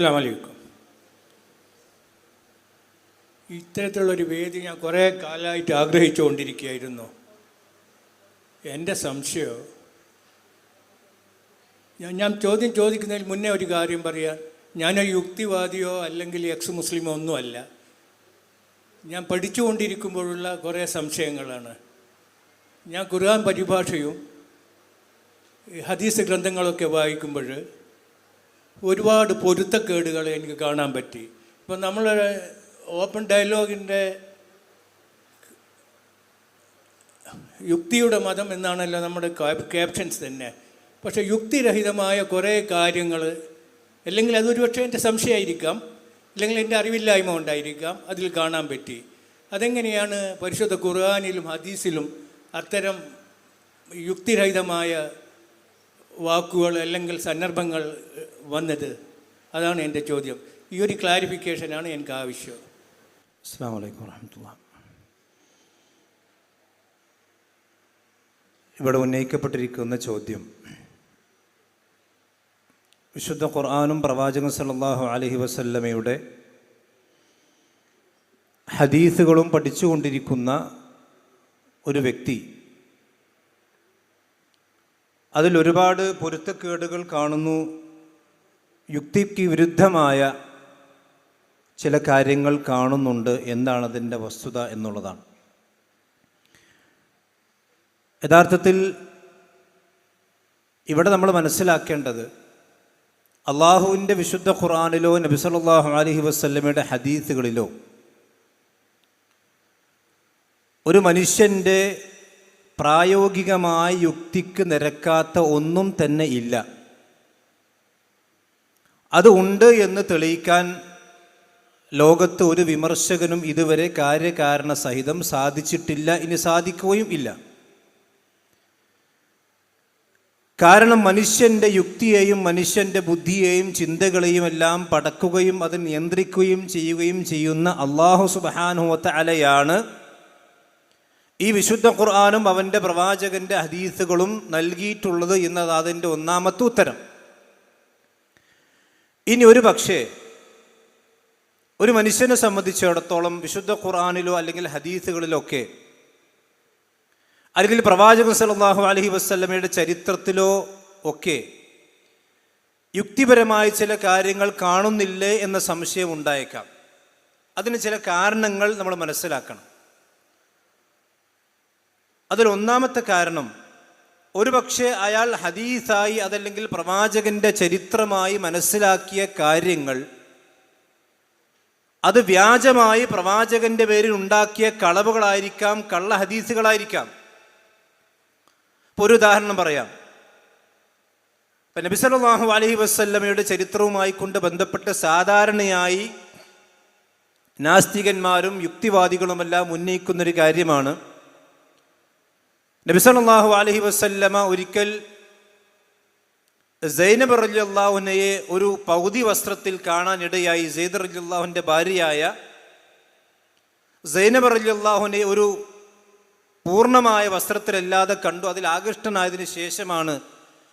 അസ്സാം വലൈക്കും ഇത്തരത്തിലുള്ളൊരു വേദി ഞാൻ കുറേ കാലമായിട്ട് ആഗ്രഹിച്ചുകൊണ്ടിരിക്കുകയായിരുന്നു. എന്റെ സംശയം ഞാൻ ഞാൻ ചോദ്യം ചോദിക്കുന്നതിന് മുന്നേ ഒരു കാര്യം പറയാം. ഞാനൊരു യുക്തിവാദിയോ അല്ലെങ്കിൽ എക്സ് മുസ്ലിമോ ഒന്നുമല്ല. ഞാൻ പഠിച്ചുകൊണ്ടിരിക്കുമ്പോഴുള്ള കുറേ സംശയങ്ങളാണ്. ഞാൻ ഖുർആൻ പരിഭാഷയും ഹദീസ് ഗ്രന്ഥങ്ങളൊക്കെ വായിക്കുമ്പോൾ ഒരുപാട് പൊരുത്തക്കേടുകൾ എനിക്ക് കാണാൻ പറ്റി. ഇപ്പം നമ്മൾ ഓപ്പൺ ഡയലോഗിന്റെ യുക്തിയുടെ മതം എന്നാണല്ലോ നമ്മുടെ ക്യാപ്ഷൻസ് തന്നെ. പക്ഷേ യുക്തിരഹിതമായ കുറേ കാര്യങ്ങൾ അല്ലെങ്കിൽ അതൊരു പക്ഷേ എന്റെ സംശയമായിരിക്കാം അല്ലെങ്കിൽ എന്റെ അറിവില്ലായ്മ ഉണ്ടായിരിക്കാം അതിൽ കാണാൻ പറ്റി. അതെങ്ങനെയാണ് പരിശുദ്ധ ഖുർആാനിലും ഹദീസിലും അത്തരം യുക്തിരഹിതമായ വാക്കുകൾ അല്ലെങ്കിൽ സന്ദർഭങ്ങൾ വന്നത്? അതാണ് എന്റെ ചോദ്യം. ഈ ഒരു ക്ലാരിഫിക്കേഷനാണ് എനിക്ക് ആവശ്യം. അസ്സാം വലൈക്കും വാഹമത്തുള്ള ഇവിടെ ഉന്നയിക്കപ്പെട്ടിരിക്കുന്ന ചോദ്യം. വിശുദ്ധ ഖുർആാനും പ്രവാചകൻ സല്ലല്ലാഹു അലഹി വസല്ലമയുടെ ഹദീസുകളും പഠിച്ചുകൊണ്ടിരിക്കുന്ന ഒരു വ്യക്തി അതിൽ ഒരുപാട് പൊരുത്തക്കേടുകൾ കാണുന്നു. യുക്തിക്ക് വിരുദ്ധമായ ചില കാര്യങ്ങൾ കാണുന്നുണ്ട് എന്താണ് അതിന്റെ വസ്തുത എന്നുള്ളതാണ്. യഥാർത്ഥത്തിൽ ഇവിടെ നമ്മൾ മനസ്സിലാക്കേണ്ടത് അള്ളാഹുവിന്റെ വിശുദ്ധ ഖുറാനിലോ നബിസലാഹു അലൈഹി വസല്ലമയുടെ ഹദീസുകളിലോ ഒരു മനുഷ്യന്റെ പ്രായോഗികമായ യുക്തിക്ക് നിരക്കാത്ത ഒന്നും തന്നെ ഇല്ല. അത് ഉണ്ട് എന്ന് തെളിയിക്കാൻ ലോകത്ത് ഒരു വിമർശകനും ഇതുവരെ കാര്യകാരണ സഹിതം സാധിച്ചിട്ടില്ല ഇനി സാധിക്കുകയും ഇല്ല. കാരണം മനുഷ്യന്റെ യുക്തിയെയും മനുഷ്യന്റെ ബുദ്ധിയെയും ചിന്തകളെയും എല്ലാം പടക്കുകയും അത് നിയന്ത്രിക്കുകയും ചെയ്യുകയും ചെയ്യുന്ന അള്ളാഹു സുബാനുഹത്ത അലയാണ് ഈ വിശുദ്ധ ഖുർആാനും അവന്റെ പ്രവാചകന്റെ ഹദീസുകളും നൽകിയിട്ടുള്ളത് എന്നത് അതിന്റെ ഒന്നാമത്തെ ഉത്തരം. ഇനി ഒരു പക്ഷേ ഒരു മനുഷ്യനെ സംബന്ധിച്ചിടത്തോളം വിശുദ്ധ ഖുർആാനിലോ അല്ലെങ്കിൽ ഹദീസുകളിലൊക്കെ അല്ലെങ്കിൽ പ്രവാചകൻ സല്ലല്ലാഹു അലഹി വസ്ലമയുടെ ചരിത്രത്തിലോ ഒക്കെ യുക്തിപരമായ ചില കാര്യങ്ങൾ കാണുന്നില്ലേ എന്ന സംശയം ഉണ്ടായേക്കാം. അതിന് ചില കാരണങ്ങൾ നമ്മൾ മനസ്സിലാക്കണം. അതിൽ ഒന്നാമത്തെ കാരണം ഒരുപക്ഷെ അയാൾ ഹദീസായി അതല്ലെങ്കിൽ പ്രവാചകന്റെ ചരിത്രമായി മനസ്സിലാക്കിയ കാര്യങ്ങൾ അത് വ്യാജമായി പ്രവാചകന്റെ പേരിൽ ഉണ്ടാക്കിയ കളവുകളായിരിക്കാം കള്ള ഹദീസുകളായിരിക്കാം. ഇപ്പോൾ ഒരു ഉദാഹരണം പറയാം. ഇപ്പം നബി അലഹി വസല്ലമയുടെ ചരിത്രവുമായി കൊണ്ട് ബന്ധപ്പെട്ട് സാധാരണയായി നാസ്തികന്മാരും യുക്തിവാദികളുമെല്ലാം ഉന്നയിക്കുന്നൊരു കാര്യമാണ് നബി അലഹി വസല്ലമ ഒരിക്കൽ സൈനബ് റലിയല്ലാഹുനയെ ഒരു പകുതി വസ്ത്രത്തിൽ കാണാനിടയായി സെയ്ദ് റലിയല്ലാഹുവിന്റെ ഭാര്യയായ സൈനബ് റലിയല്ലാഹുനെ ഒരു പൂർണമായ വസ്ത്രത്തിലല്ലാതെ കണ്ടു. അതിൽ ആകൃഷ്ടനായതിനു ശേഷമാണ്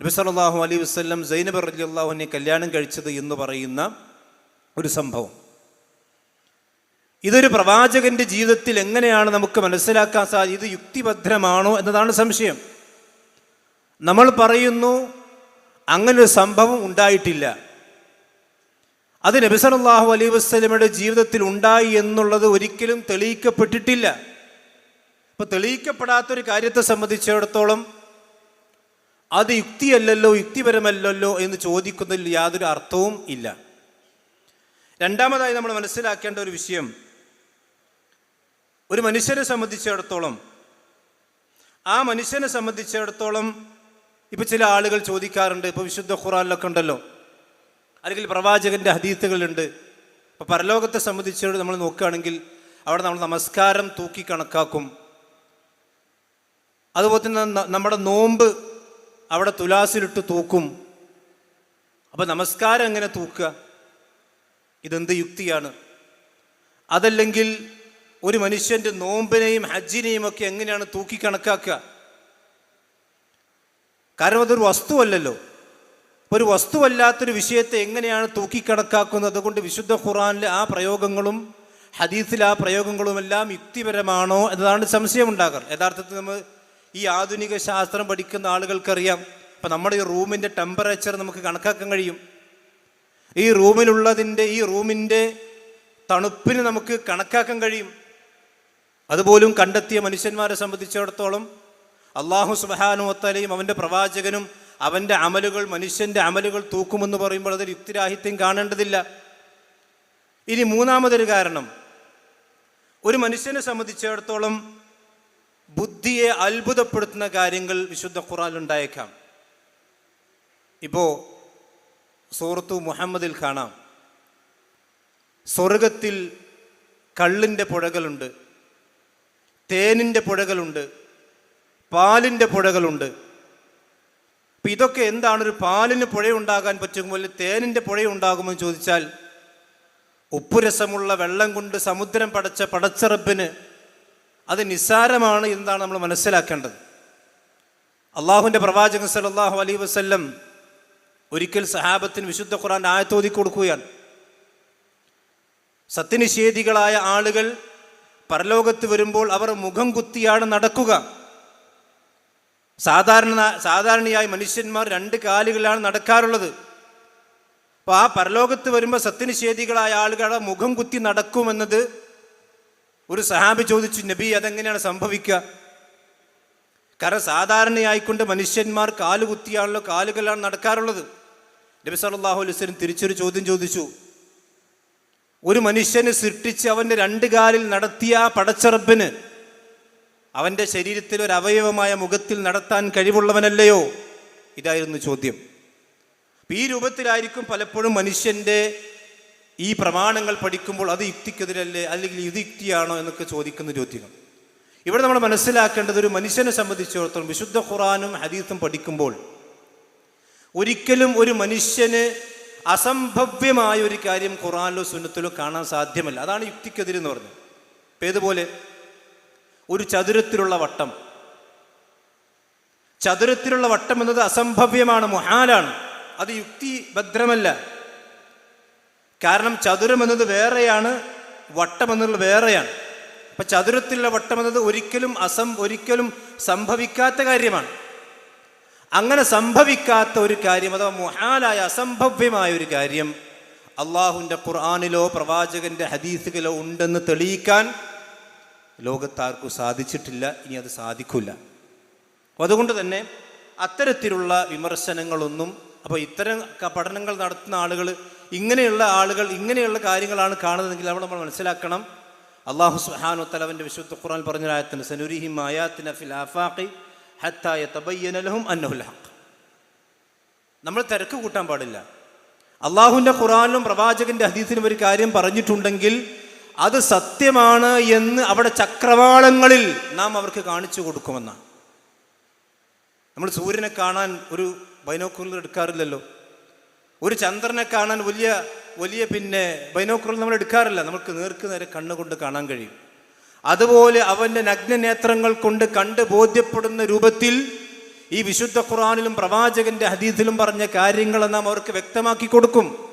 നബി സല്ലല്ലാഹു അലൈഹി വസല്ലം സൈനബ് റലിയല്ലാഹുവിനെ കല്യാണം കഴിച്ചത് എന്ന് പറയുന്ന ഒരു സംഭവം. ഇതൊരു പ്രവാചകന്റെ ജീവിതത്തിൽ എങ്ങനെയാണ് നമുക്ക് മനസ്സിലാക്കാൻ സാധിക്കുന്നത് ഇത് യുക്തിഭദ്രമാണോ എന്നതാണ് സംശയം. നമ്മൾ പറയുന്നു അങ്ങനെ ഒരു സംഭവം ഉണ്ടായിട്ടില്ല. അത് നബിസലാഹു അലൈ വസ്ലമയുടെ ജീവിതത്തിൽ ഉണ്ടായി എന്നുള്ളത് ഒരിക്കലും തെളിയിക്കപ്പെട്ടിട്ടില്ല. ഇപ്പൊ തെളിയിക്കപ്പെടാത്തൊരു കാര്യത്തെ സംബന്ധിച്ചിടത്തോളം അത് യുക്തിയല്ലല്ലോ യുക്തിപരമല്ലല്ലോ എന്ന് ചോദിക്കുന്നതിൽ യാതൊരു അർത്ഥവും ഇല്ല. രണ്ടാമതായി നമ്മൾ മനസ്സിലാക്കേണ്ട ഒരു വിഷയം ഒരു മനുഷ്യനെ സംബന്ധിച്ചിടത്തോളം ആ മനുഷ്യനെ സംബന്ധിച്ചിടത്തോളം ഇപ്പം ചില ആളുകൾ ചോദിക്കാറുണ്ട് ഇപ്പോൾ വിശുദ്ധ ഖുറാനിലൊക്കെ ഉണ്ടല്ലോ അല്ലെങ്കിൽ പ്രവാചകന്റെ ഹദീത്തുകളുണ്ട്. ഇപ്പൊ പരലോകത്തെ സംബന്ധിച്ച് നമ്മൾ നോക്കുകയാണെങ്കിൽ അവിടെ നമ്മൾ നമസ്കാരം തൂക്കി കണക്കാക്കും. അതുപോലെ തന്നെ നമ്മുടെ നോമ്പ് അവിടെ തുലാസിലിട്ട് തൂക്കും. അപ്പോൾ നമസ്കാരം എങ്ങനെ തൂക്കുക? ഇതെന്ത് യുക്തിയാണ്? അതല്ലെങ്കിൽ ഒരു മനുഷ്യന്റെ നോമ്പിനെയും ഹജ്ജിനെയും ഒക്കെ എങ്ങനെയാണ് തൂക്കി കണക്കാക്കുക? കാരണം അതൊരു വസ്തുവല്ലല്ലോ. ഒരു വസ്തുവല്ലാത്തൊരു വിഷയത്തെ എങ്ങനെയാണ് തൂക്കിക്കണക്കാക്കുന്നത് അതുകൊണ്ട് വിശുദ്ധ ഖുറാനിലെ ആ പ്രയോഗങ്ങളും ഹദീസിലെ ആ പ്രയോഗങ്ങളുമെല്ലാം യുക്തിപരമാണോ എന്നതാണ് സംശയമുണ്ടാകാറ്. യഥാർത്ഥത്തിൽ നമ്മൾ ഈ ആധുനിക ശാസ്ത്രം പഠിക്കുന്ന ആളുകൾക്കറിയാം. ഇപ്പം നമ്മുടെ ഈ റൂമിന്റെ ടെമ്പറേച്ചർ നമുക്ക് കണക്കാക്കാൻ കഴിയും. ഈ റൂമിലുള്ളതിന്റെ ഈ റൂമിന്റെ തണുപ്പിന് നമുക്ക് കണക്കാക്കാൻ കഴിയും. അതുപോലും കണ്ടെത്തിയ മനുഷ്യന്മാരെ സംബന്ധിച്ചിടത്തോളം അള്ളാഹു സുബാനുവത്തലയും അവന്റെ പ്രവാചകനും അവന്റെ അമലുകൾ മനുഷ്യന്റെ അമലുകൾ തൂക്കുമെന്ന് പറയുമ്പോൾ അതിൽ യുക്തിരാഹിത്യം കാണേണ്ടതില്ല. ഇനി മൂന്നാമതൊരു കാരണം. ഒരു മനുഷ്യനെ സംബന്ധിച്ചിടത്തോളം ബുദ്ധിയെ അത്ഭുതപ്പെടുത്തുന്ന കാര്യങ്ങൾ വിശുദ്ധ ഖുറാൻ ഉണ്ടായേക്കാം. ഇപ്പോൾ സൂറത്തു മുഹമ്മദിൽ കാണാം. സ്വർഗത്തിൽ കള്ളിന്റെ പുഴകളുണ്ട്. തേനിന്റെ പുഴകളുണ്ട് പാലിന്റെ പുഴകളുണ്ട്. അപ്പം ഇതൊക്കെ എന്താണ് ഒരു പാലിന് പുഴയുണ്ടാകാൻ പറ്റുമ്പോൾ തേനിന്റെ പുഴയുണ്ടാകുമെന്ന് ചോദിച്ചാൽ ഉപ്പുരസമുള്ള വെള്ളം കൊണ്ട് സമുദ്രം പടച്ച പടച്ചറപ്പിന് അത് നിസ്സാരമാണ് എന്നാണ് നമ്മൾ മനസ്സിലാക്കേണ്ടത്. അള്ളാഹുവിന്റെ പ്രവാചകൻ സല്ലല്ലാഹു അലൈ വസ്ല്ലം ഒരിക്കൽ സഹാബത്തിന് വിശുദ്ധ ഖുറാൻ ആയത്തോതി കൊടുക്കുകയാണ് സത്യനിഷേധികളായ ആളുകൾ പരലോകത്ത് വരുമ്പോൾ അവർ മുഖം കുത്തിയാണ് നടക്കുക. സാധാരണ സാധാരണയായി മനുഷ്യന്മാർ രണ്ട് കാലുകളാണ് നടക്കാറുള്ളത്. അപ്പോൾ ആ പരലോകത്ത് വരുമ്പോൾ സത്യനിഷേധികളായ ആളുകളുടെ മുഖം കുത്തി നടക്കുമെന്നത് ഒരു സഹാബി ചോദിച്ചു നബി അതെങ്ങനെയാണ് സംഭവിക്കുക? കാരണം സാധാരണയായിക്കൊണ്ട് മനുഷ്യന്മാർ കാലുകുത്തിയാണല്ലോ കാലുകളാണ് നടക്കാറുള്ളത്. നബി സല്ലല്ലാഹു അലൈഹി വസല്ലം തിരിച്ചൊരു ചോദ്യം ചോദിച്ചു ഒരു മനുഷ്യന് സൃഷ്ടിച്ച് അവന്റെ രണ്ട് കാലിൽ നടത്തിയ ആ പടച്ചെറുപ്പിന് അവന്റെ ശരീരത്തിൽ ഒരു അവയവമായ മുഖത്തിൽ നടത്താൻ കഴിവുള്ളവനല്ലയോ? ഇതായിരുന്നു ചോദ്യം. ഈ രൂപത്തിലായിരിക്കും പലപ്പോഴും മനുഷ്യന്റെ ഈ പ്രമാണങ്ങൾ പഠിക്കുമ്പോൾ അത് യുക്തിക്കെതിരല്ലേ അല്ലെങ്കിൽ ഇത് യുക്തിയാണോ എന്നൊക്കെ ചോദിക്കുന്ന ചോദ്യങ്ങൾ. ഇവിടെ നമ്മൾ മനസ്സിലാക്കേണ്ടത് ഒരു മനുഷ്യനെ സംബന്ധിച്ചിടത്തോളം വിശുദ്ധ ഖുറാനും ഹദീസും പഠിക്കുമ്പോൾ ഒരിക്കലും ഒരു മനുഷ്യന് അസംഭവ്യമായ ഒരു കാര്യം ഖുറാനിലോ സുന്നത്തിലോ കാണാൻ സാധ്യമല്ല. അതാണ് യുക്തിക്കെതിരെ എന്ന് പറഞ്ഞത്. ഇപ്പം ഏതുപോലെ? ഒരു ചതുരത്തിലുള്ള വട്ടം. ചതുരത്തിലുള്ള വട്ടം എന്നത് അസംഭവ്യമാണ് മുഹാലാണ്. അത് യുക്തിഭദ്രമല്ല. കാരണം ചതുരം എന്നത് വേറെയാണ് വട്ടം എന്നുള്ളത് വേറെയാണ്. അപ്പം ചതുരത്തിലുള്ള വട്ടം എന്നത് ഒരിക്കലും അസം ഒരിക്കലും സംഭവിക്കാത്ത കാര്യമാണ്. അങ്ങനെ സംഭവിക്കാത്ത ഒരു കാര്യം അഥവാ മുഹാലായ അസംഭവ്യമായ ഒരു കാര്യം അള്ളാഹുവിന്റെ ഖുർആാനിലോ പ്രവാചകന്റെ ഹദീസുകളോ ഉണ്ടെന്ന് തെളിയിക്കാൻ ലോകത്താർക്കും സാധിച്ചിട്ടില്ല ഇനി അത് സാധിക്കില്ല അതുകൊണ്ട് തന്നെ അത്തരത്തിലുള്ള വിമർശനങ്ങളൊന്നും അപ്പോൾ ഇത്തരം പഠനങ്ങൾ നടത്തുന്ന ആളുകൾ ഇങ്ങനെയുള്ള ആളുകൾ ഇങ്ങനെയുള്ള കാര്യങ്ങളാണ് കാണുന്നതെങ്കിൽ അവിടെ നമ്മൾ മനസ്സിലാക്കണം. അള്ളാഹു സുഹാനു തലവന്റെ വിശുദ്ധ ഖുർആൻ പറഞ്ഞ ആയത്തിന് സനുരിഹിം ആയാത്തിന ഫിൽ ആഫാഖി അന്നഹുൽ നമ്മൾ തിരക്ക് കൂട്ടാൻ പാടില്ല. അള്ളാഹുവിന്റെ ഖുറാനിലും പ്രവാചകന്റെ ഹദീസിനും ഒരു കാര്യം പറഞ്ഞിട്ടുണ്ടെങ്കിൽ അത് സത്യമാണ് എന്ന് അവിടെ ചക്രവാളങ്ങളിൽ നാം അവർക്ക് കാണിച്ചു കൊടുക്കുമെന്നാണ്. നമ്മൾ സൂര്യനെ കാണാൻ ഒരു ബൈനോക്കുലർ എടുക്കാറില്ലല്ലോ. ഒരു ചന്ദ്രനെ കാണാൻ വലിയ വലിയ പിന്നെ ബൈനോക്കുലർ നമ്മൾ എടുക്കാറില്ല. നമുക്ക് നേർക്ക് നേരെ കണ്ണുകൊണ്ട് കാണാൻ കഴിയും. അതുപോലെ അവന്റെ നഗ്നനേത്രങ്ങൾ കൊണ്ട് കണ്ട് ബോധ്യപ്പെടുന്ന രൂപത്തിൽ ഈ വിശുദ്ധ ഖുറാനിലും പ്രവാചകന്റെ ഹദീസിലും പറഞ്ഞ കാര്യങ്ങൾ നാം അവർക്ക് വ്യക്തമാക്കി കൊടുക്കും.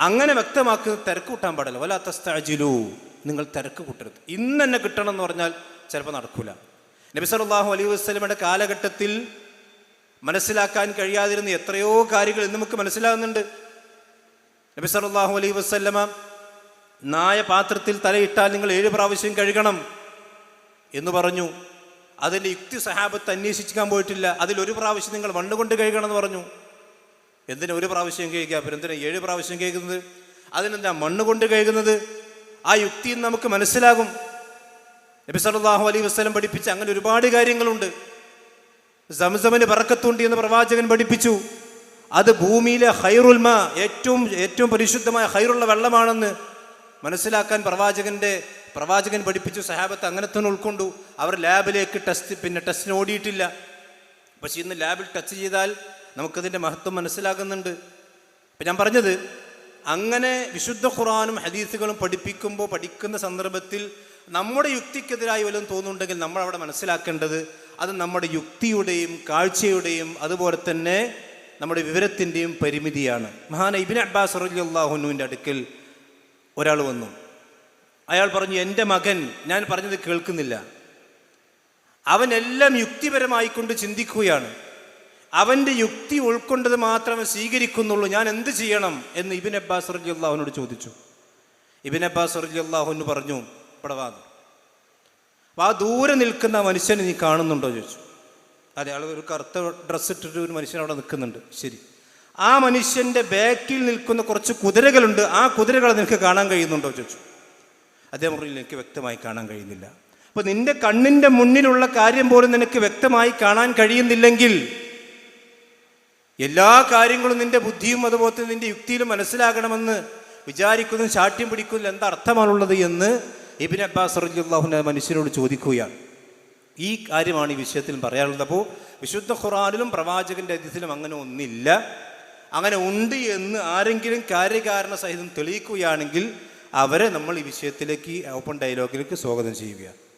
അങ്ങനെ വ്യക്തമാക്കുന്ന തിരക്ക് കൂട്ടാൻ പാടില്ല. വല തസ്താജിലു. നിങ്ങൾ തിരക്ക് കൂട്ടരുത്. ഇന്ന് തന്നെ കിട്ടണം എന്ന് പറഞ്ഞാൽ ചിലപ്പോൾ നടക്കൂല. നബി സല്ലല്ലാഹു അലൈഹി വസല്ലമയുടെ കാലഘട്ടത്തിൽ മനസ്സിലാക്കാൻ കഴിയാതിരുന്ന എത്രയോ കാര്യങ്ങൾ ഇന്ന് നമുക്ക് മനസ്സിലാകുന്നുണ്ട്. നബി സല്ലല്ലാഹു അലൈഹി വസല്ലമ നായ പാത്രത്തിൽ തലയിട്ടാൽ നിങ്ങൾ ഏഴ് പ്രാവശ്യം കഴുകണം എന്ന് പറഞ്ഞു. അതിന്റെ യുക്തി സഹാബത്ത് അന്വേഷിക്കാൻ പോയിട്ടില്ല. അതിൽ ഒരു പ്രാവശ്യം നിങ്ങൾ മണ്ണ് കൊണ്ട് കഴുകണം എന്ന് പറഞ്ഞു. എന്തിനാ ഒരു പ്രാവശ്യം കേൾക്കുക അപ്പം എന്തിനാ ഏഴ് പ്രാവശ്യം കേൾക്കുന്നത് അതിനെന്താ മണ്ണ് കൊണ്ട് കഴുകുന്നത്? ആ യുക്തിയിൽ നമുക്ക് മനസ്സിലാകും. നബി സല്ലല്ലാഹു അലൈഹി വസല്ലം പഠിപ്പിച്ച അങ്ങനെ ഒരുപാട് കാര്യങ്ങളുണ്ട്. സംസമിന് പറക്കത്തുണ്ട് എന്ന് പ്രവാചകൻ പഠിപ്പിച്ചു. അത് ഭൂമിയിലെ ഹൈറുൽമ ഏറ്റവും ഏറ്റവും പരിശുദ്ധമായ ഹൈറുള്ള വെള്ളമാണെന്ന് മനസ്സിലാക്കാൻ പ്രവാചകന്റെ പ്രവാചകൻ പഠിപ്പിച്ചു സഹാബത്ത് അങ്ങനെ തന്നെ ഉൾക്കൊണ്ടു. അവർ ലാബിലേക്ക് ടെസ്റ്റ് പിന്നെ ടെസ്റ്റിന് ഓടിയിട്ടില്ല. പക്ഷെ ഇന്ന് ലാബിൽ ടച്ച് ചെയ്താൽ നമുക്കതിന്റെ മഹത്വം മനസ്സിലാകുന്നുണ്ട്. ഇപ്പം ഞാൻ പറഞ്ഞത് അങ്ങനെ വിശുദ്ധ ഖുറാനും ഹദീസുകളും പഠിപ്പിക്കുമ്പോൾ പഠിക്കുന്ന സന്ദർഭത്തിൽ നമ്മുടെ യുക്തിക്കെതിരായി വല്ലതും തോന്നുന്നുണ്ടെങ്കിൽ നമ്മൾ അവിടെ മനസ്സിലാക്കേണ്ടത് അത് നമ്മുടെ യുക്തിയുടെയും കാഴ്ചയുടെയും അതുപോലെ തന്നെ നമ്മുടെ വിവരത്തിന്റെയും പരിമിതിയാണ്. മഹാൻ ഇബിൻ അബ്ബാസ് അള്ളാഹുനുവിന്റെ അടുക്കൽ ഒരാൾ വന്നു. അയാൾ പറഞ്ഞു എന്റെ മകൻ ഞാൻ പറഞ്ഞത് കേൾക്കുന്നില്ല. അവൻ അവനെല്ലാം യുക്തിപരമായിക്കൊണ്ട് ചിന്തിക്കുകയാണ്. അവന്റെ യുക്തി ഉൾക്കൊണ്ടത് മാത്രമേ സ്വീകരിക്കുന്നുള്ളൂ. ഞാൻ എന്ത് ചെയ്യണം? എന്ന് ഇബിൻ അബ്ബാസ് റലി അള്ളാഹുനോട് ചോദിച്ചു. ഇബിൻ അബ്ബാസ് റലി എന്ന് പറഞ്ഞു ഇവിടെ വാ ആ ദൂരെ നിൽക്കുന്ന മനുഷ്യനെ നീ കാണുന്നുണ്ടോ? ചോദിച്ചു. അതെ ആൾ ഒരു കറുത്ത ഡ്രസ്സ് ഇട്ടിട്ട് ഒരു മനുഷ്യൻ അവിടെ നിൽക്കുന്നുണ്ട്. ശരി. ആ മനുഷ്യന്റെ ബാക്കിൽ നിൽക്കുന്ന കുറച്ച് കുതിരകളുണ്ട്. ആ കുതിരകളെ നിനക്ക് കാണാൻ കഴിയുന്നുണ്ടോ ചോദിച്ചു. അദ്ദേഹം പറഞ്ഞു എനിക്ക് വ്യക്തമായി കാണാൻ കഴിയുന്നില്ല. അപ്പോൾ നിന്റെ കണ്ണിന്റെ മുന്നിലുള്ള കാര്യം പോലും നിനക്ക് വ്യക്തമായി കാണാൻ കഴിയുന്നില്ലെങ്കിൽ എല്ലാ കാര്യങ്ങളും നിന്റെ ബുദ്ധിയും അതുപോലെ തന്നെ നിന്റെ യുക്തിയിലും മനസ്സിലാകണമെന്ന് വിചാരിക്കുന്നതും ശാഠ്യം പിടിക്കുന്നതിൽ എന്താ അർത്ഥമാണുള്ളത് എന്ന് ഇബിൻ അബ്ബാസ് റലിയുള്ളാഹുന മനുഷ്യരോട് ചോദിക്കുകയാണ്. ഈ കാര്യമാണ് ഈ വിഷയത്തിൽ പറയാനുള്ളത്. അപ്പോൾ വിശുദ്ധ ഖുറാനിലും പ്രവാചകന്റെ അതിഥിലും അങ്ങനെ ഒന്നില്ല. അങ്ങനെ ഉണ്ട് എന്ന് ആരെങ്കിലും കാര്യകാരണ സഹിതം തെളിയിക്കുകയാണെങ്കിൽ അവരെ നമ്മൾ ഈ വിഷയത്തിലേക്ക് ഓപ്പൺ ഡയലോഗിലേക്ക് സ്വാഗതം ചെയ്യുകയാണ്